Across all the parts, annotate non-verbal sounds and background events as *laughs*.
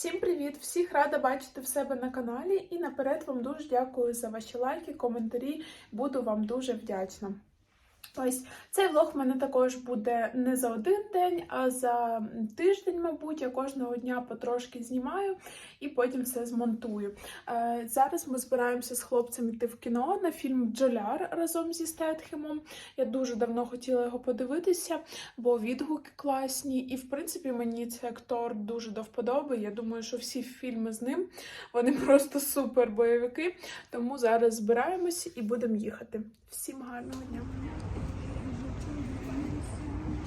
Всім привіт! Всіх рада бачити в себе на каналі і наперед вам дуже дякую за ваші лайки, коментарі. Буду вам дуже вдячна. Ось цей влог в мене також буде не за один день, а за тиждень, мабуть. Я кожного дня потрошки знімаю і потім все змонтую. Е, зараз ми збираємося з хлопцем йти в кіно на фільм Джоляр разом зі Стетхемом. Я дуже давно хотіла його подивитися, бо відгуки класні, і в принципі мені цей актор дуже до вподоби. Я думаю, що всі фільми з ним вони просто супер бойовики. Тому зараз збираємося і будемо їхати. Всім гарного дня!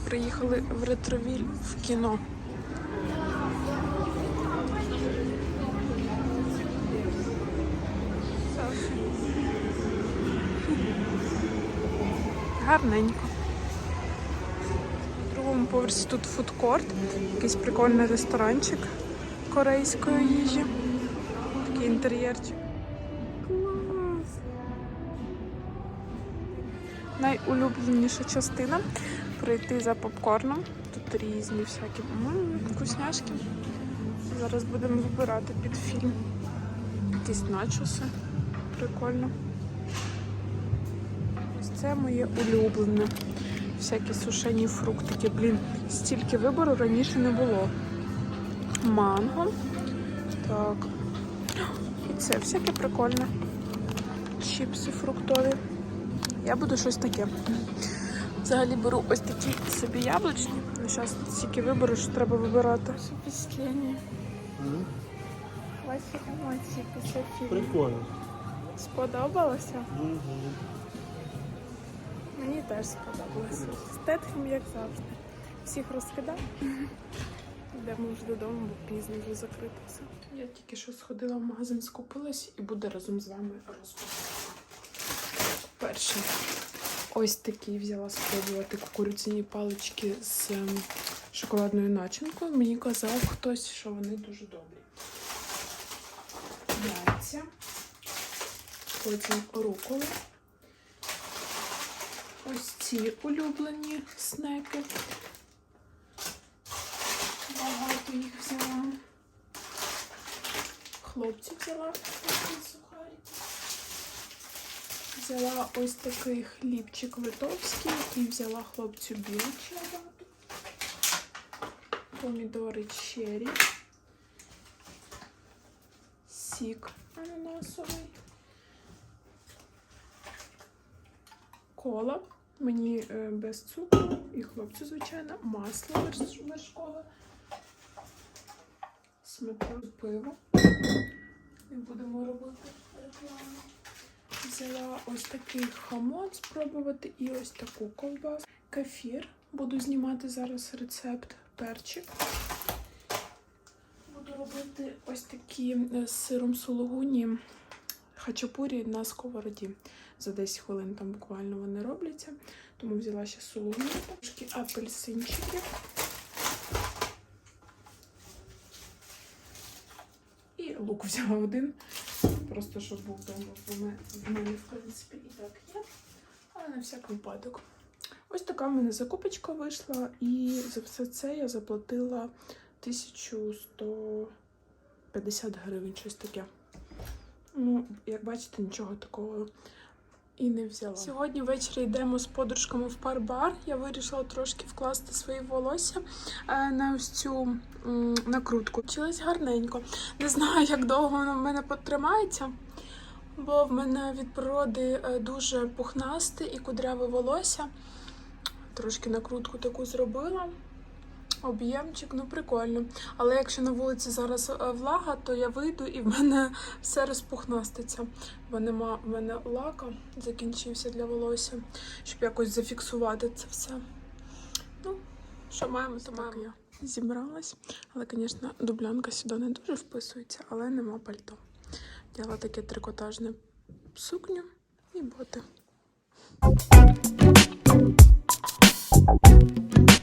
Приїхали в ретровіль в кіно. Гарненько. На другому поверсі тут фудкорт, якийсь прикольний ресторанчик корейської їжі. Такий інтер'єрчик. Найулюбленіша частина прийти за попкорном. Тут різні всякі вкусняшки. Зараз будемо вибирати під фільм. Якісь начоси. Прикольно. Ось це моє улюблене. Всякі сушені фруктики. Блін, стільки вибору раніше не було. Манго. Так. І це всяке прикольне. Чіпси фруктові. Я буду щось таке. Взагалі беру ось такі собі яблучні. Ну, зараз стільки вибору, що треба вибирати. Впечатлення. Ваші емоції після фільму. Прикольно. Сподобалося? Мгм. Мені теж сподобалося. Стетхем, як завжди. Всіх розкидав. Йдемо вже додому, бо пізно вже закрито все. Я тільки що сходила в магазин, скупилась і буду разом з вами розпаковувати. Перше. Ось такі взяла спробувати кукурудзяні палички з ем, шоколадною начинкою. Мені казав хтось, що вони дуже добрі. Яйця. Потім руколи. Ось ці улюблені снеки. Багато їх взяла. Хлопці взяла сухарики. Взяла ось такий хлібчик литовський і взяла хлопцю білий чабату. Помідори черрі. Сік ананасовий. Кола. Мені е, без цукру і хлопцю, звичайно, масло верш- вершкове. Сметану пиво. І будемо робити рекламу. Взяла ось такий хамон спробувати і ось таку ковбасу. Кефір. Буду знімати зараз рецепт перчик. Буду робити ось такі е, з сиром сулугуні хачапурі на сковороді. За 10 хвилин там буквально вони робляться. Тому взяла ще сулугуні, трошки апельсинчиків. І лук взяла один. Просто щоб був вдома. в мене, в принципі, і так є. Але на всяк випадок. Ось така в мене закупочка вийшла, і за все це я заплатила 1150 гривень, щось таке. Ну, як бачите, нічого такого і не взяла. Сьогодні ввечері йдемо з подружками в пар-бар. Я вирішила трошки вкласти свої волосся е, на ось цю накрутку. Вчилась гарненько. Не знаю, як довго воно в мене потримається, бо в мене від природи е, дуже пухнасте і кудряве волосся. Трошки накрутку таку зробила. Об'ємчик, ну прикольно. Але якщо на вулиці зараз е, влага, то я вийду і в мене *laughs* все розпухнаститься. Бо нема в мене лака, закінчився для волосся, щоб якось зафіксувати це все. Ну, що маємо, то маємо. Я зібралась. Але, звісно, дублянка сюди не дуже вписується, але нема пальто. Діла таке трикотажне сукню і боти. Мы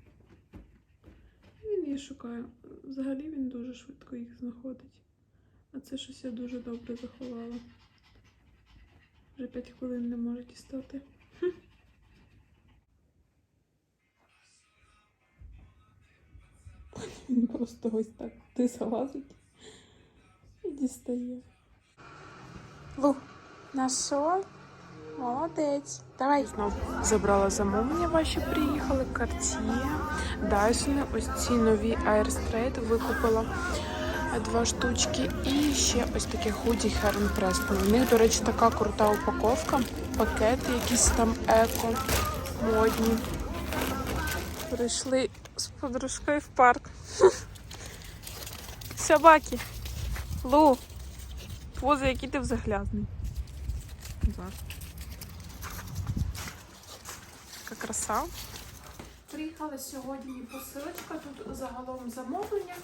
Він її шукає. Взагалі він дуже швидко їх знаходить. А це щось я дуже добре заховала. Вже 5 хвилин не може дістати. Він просто ось так ти залазить і дістає. Лу, нашов? Молодець. Давай. Знову забрала замовлення ваші, приїхали. Cartier, Dyson, ось ці нові Airstraight викупила два штучки. І ще ось таке худі Heron Preston. У них, до речі, така крута упаковка. Пакети якісь там еко, модні. Прийшли з подружкою в парк. *laughs* Собаки. Лу. Поза, який ти взаглядний. Так. Така краса. Приїхала сьогодні посилочка, тут загалом замовлення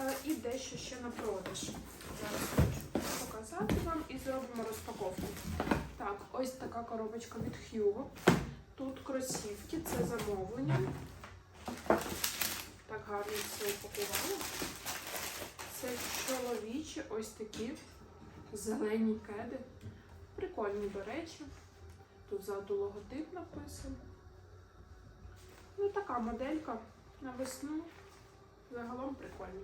е, і дещо ще на продаж. Зараз хочу показати вам і зробимо розпаковку. Так, ось така коробочка від Hugo. Тут кросівки, це замовлення. Так гарно все упакували. Це чоловічі ось такі зелені кеди. Прикольні, до речі. Тут ззаду логотип написаний. Така моделька на весну. Загалом прикольно.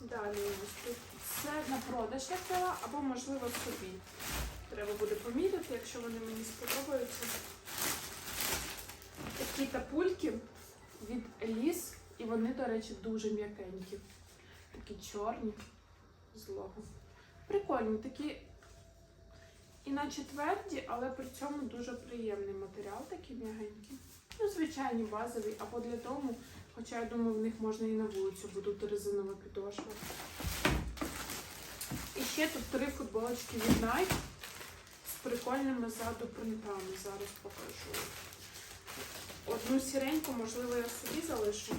Далі тут все на продаж я взяла, або, можливо, собі. Треба буде поміряти, якщо вони мені сподобаються. Такі тапульки від ліс, і вони, до речі, дуже м'якенькі. Такі чорні з лого. Прикольні, такі іначе тверді, але при цьому дуже приємний матеріал, такий м'ягенький. Ну, звичайні базові, або для дому, хоча я думаю, в них можна і на вулицю, бо тут резинова підошва. І ще тут три футболочки від Nike з прикольними ззаду принтами. Зараз покажу. Одну сіреньку, можливо, я собі залишу.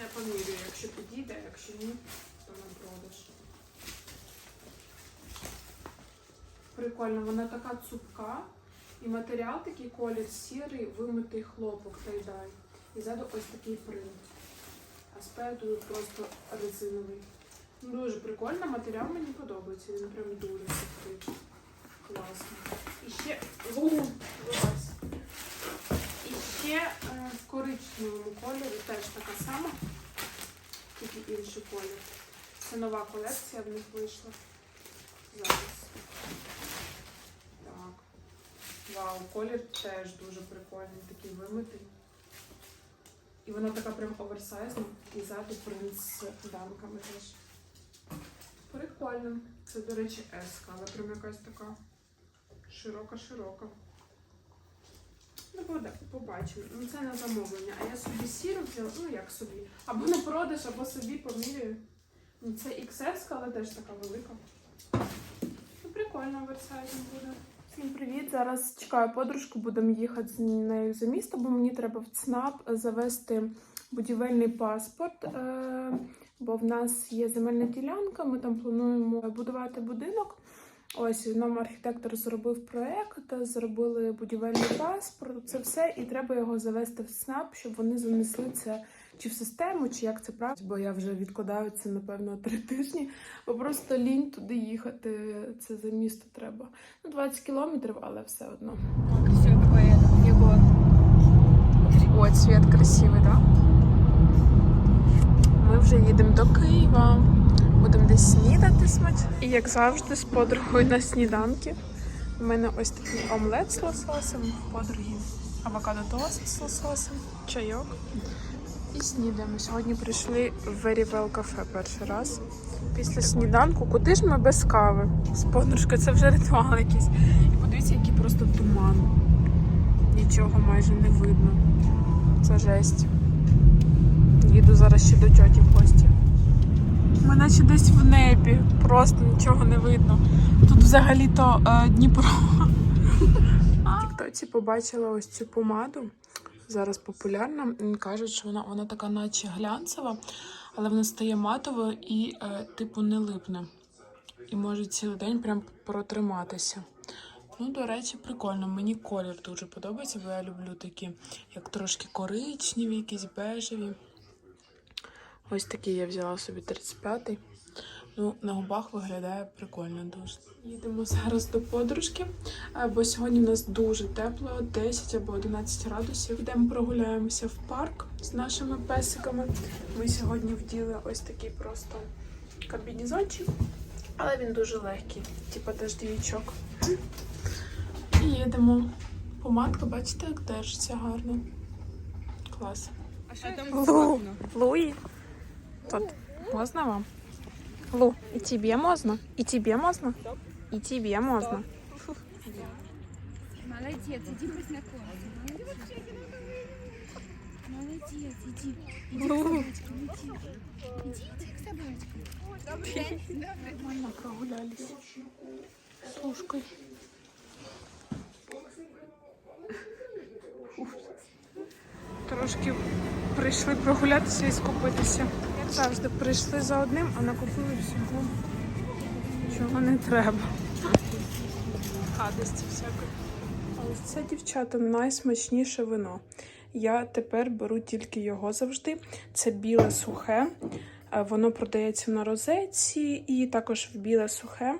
Я помірюю, якщо підійде, якщо ні, то на продаж. Прикольно, вона така цупка. І матеріал такий колір сірий, вимитий хлопок тайдай. І ззаду ось такий принт. А спереду просто резиновий. Ну, Дуже прикольно, матеріал мені подобається. Він прям дуже цупкий. Класно. І ще. У. І ще е, в коричневому кольорі теж така сама, тільки інший колір. Це нова колекція в них вийшла. Зараз. Так. Вау, колір теж дуже прикольний, такий вимитий. І вона така прям оверсайзна, і ззаду принт з дамками теж. Прикольно. Це, до речі, еска, але прям якась така широка-широка. Ну, пода- побачимо. Ну, це на замовлення. А я собі сіру взяла, ну як собі. Або на продаж, або собі поміряю. Ну, Це XS, але теж така велика. Ну, прикольно оверсайзом буде. Всім привіт! Зараз чекаю подружку, будемо їхати з нею за місто, бо мені треба в ЦНАП завести будівельний паспорт. е, Бо в нас є земельна ділянка, ми там плануємо будувати будинок. Ось нам архітектор зробив проект, зробили будівельний паспорт. Це все, і треба його завести в СНАП, щоб вони занесли це чи в систему, чи як це правильно. Бо я вже відкладаю це напевно три тижні. Бо просто лінь туди їхати. Це за місто треба. Ну, 20 кілометрів, але все одно. Все такое, Егор. Ой, цвет красивий, так? Ми вже їдемо до Києва. Будемо десь снідати смачно. І як завжди, з подругою на сніданки. У мене ось такий омлет з лососем, в подруги авокадо тост з лососем, чайок. І снідаємо. Сьогодні прийшли в Very Well Cafe перший раз. Після сніданку, куди ж ми без кави? З подружкою, це вже ритуал якийсь. І подивіться, який просто туман. Нічого майже не видно. Це жесть. Їду зараз ще до тьоті в гості. Ми наче десь в небі, просто нічого не видно. Тут взагалі-то е, Дніпро. *laughs* В Тіктоці побачила ось цю помаду. Зараз популярна. Кажуть, що вона, вона така наче глянцева, але воно стає матове і, е, типу, не липне. І може цілий день прям протриматися. Ну, до речі, прикольно. Мені колір дуже подобається, бо я люблю такі, як трошки коричневі, якісь бежеві. Ось такий я взяла собі 35-й. Ну, на губах виглядає прикольно дуже. Їдемо зараз до подружки, е, бо сьогодні в нас дуже тепло, 10 або 11 градусів. Йдемо прогуляємося в парк з нашими песиками. Ми сьогодні вділи ось такий просто комбінезончик, але він дуже легкий, типа дождівічок. І їдемо. Помадка, бачите, як держиться гарно. Клас. А що там Лу, Луї. Тут можна вам? Лу, і тебе можна? І тебе можна? І тебе можна. Молодец, иди познакомься. Молодец, иди. Иди к собачкам, иди. Иди, иди к собачкам. Нормально прогулялись. Слушкой. Трошки прийшли прогулятися і скупитися. Завжди, прийшли за одним, а накупили всього, чого не треба. Гадості всякої. А ось це, дівчата, найсмачніше вино. Я тепер беру тільки його завжди. Це біле сухе. Е, Воно продається на розетці і також в біле сухе.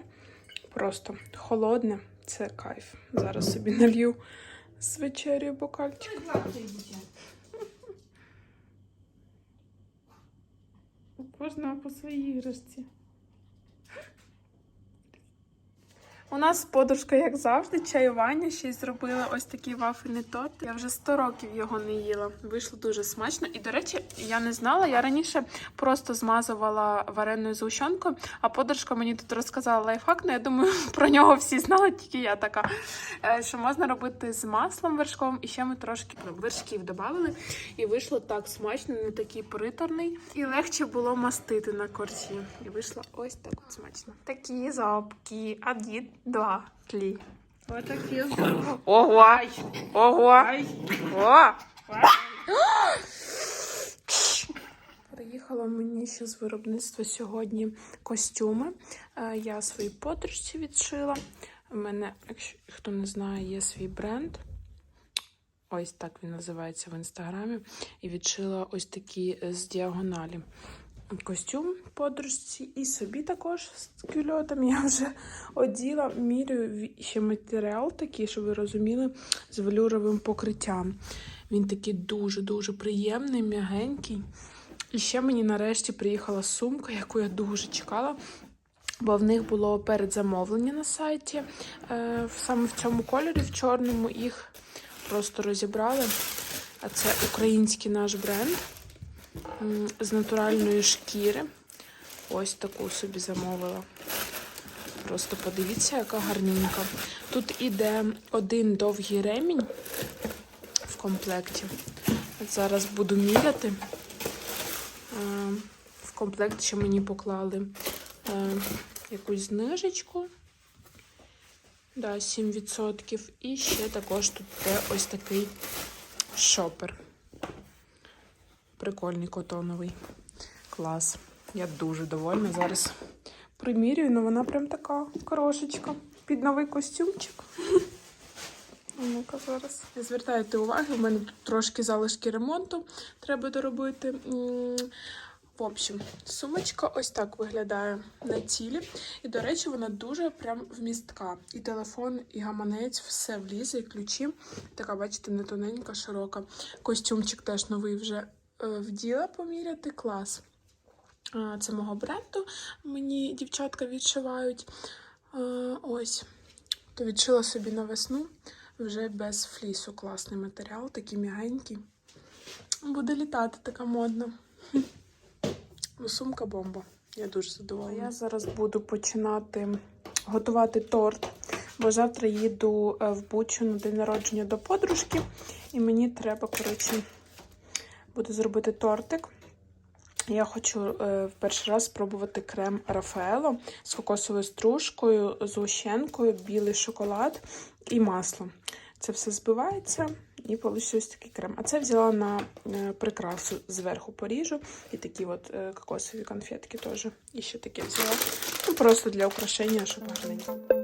Просто холодне. Це кайф. Зараз собі *laughs* налью з вечерю бокальчик. Кожного по своїй іграшці. У нас подружка, як завжди, чаювання ще й зробила ось такий вафельний торт. Я вже 100 років його не їла. Вийшло дуже смачно. І, до речі, я не знала. Я раніше просто змазувала вареною згущенкою, а подружка мені тут розказала лайфхак. Ну, я думаю, *laughs* про нього всі знали, тільки я така. Е, Що можна робити з маслом вершковим, і ще ми трошки вершків додали. І вийшло так смачно, не такий приторний. І легше було мастити на корчі. І вийшло ось так смачно. Такі запки. Один, два, три. Вот такие. Ого! Ого! О! *gasps* Приїхала мені ще з виробництва сьогодні костюми. Е, Я своїй подружці відшила. У мене, якщо хто не знає, є свій бренд. Ось так він називається в інстаграмі. І відшила ось такі е, з діагоналі. Костюм подружці і собі також з кюльотом я вже оділа. Міряю ще матеріал такий, щоб ви розуміли, з велюровим покриттям. Він такий дуже-дуже приємний, м'ягенький. І ще мені нарешті приїхала сумка, яку я дуже чекала. Бо в них було передзамовлення на сайті. Е, саме в цьому кольорі, в чорному, їх просто розібрали. А це український наш бренд з натуральної шкіри. Ось таку собі замовила. Просто подивіться, яка гарненька. Тут іде один довгий ремінь в комплекті. От зараз буду міряти. Е, В комплект ще мені поклали е, якусь знижечку. Да, 7%. І ще також тут ось такий шопер. Прикольний котоновий. Клас. Я дуже довольна. Зараз примірюю, але вона прям така хорошечка. Під новий костюмчик. *laughs* Ну-ка зараз. Не звертайте уваги, у мене тут трошки залишки ремонту треба доробити. В общем, сумочка ось так виглядає на тілі. І, до речі, вона дуже прям вмістка. І телефон, і гаманець, все влізе, і ключі. Така, бачите, не тоненька, широка. Костюмчик теж новий вже вділа поміряти. Клас. Це мого бренду. Мені дівчатка відшивають. Е, Ось. То відшила собі на весну вже без флісу. Класний матеріал, такий м'ягенький. Буде літати така модна. *laughs* Ну, сумка бомба. Я дуже задоволена. Я зараз буду починати готувати торт, бо завтра їду е, в Бучу на день народження до подружки, і мені треба, коротше, буде зробити тортик. Я хочу е, в перший раз спробувати крем Рафаело з кокосовою стружкою, згущенкою, білий шоколад і масло. Це все збивається, І вийшов такий крем. А це взяла на е, прикрасу зверху поріжу. І такі от е, кокосові конфетки теж. І ще таке взяла. Ну, просто для украшення, щоб гарненько.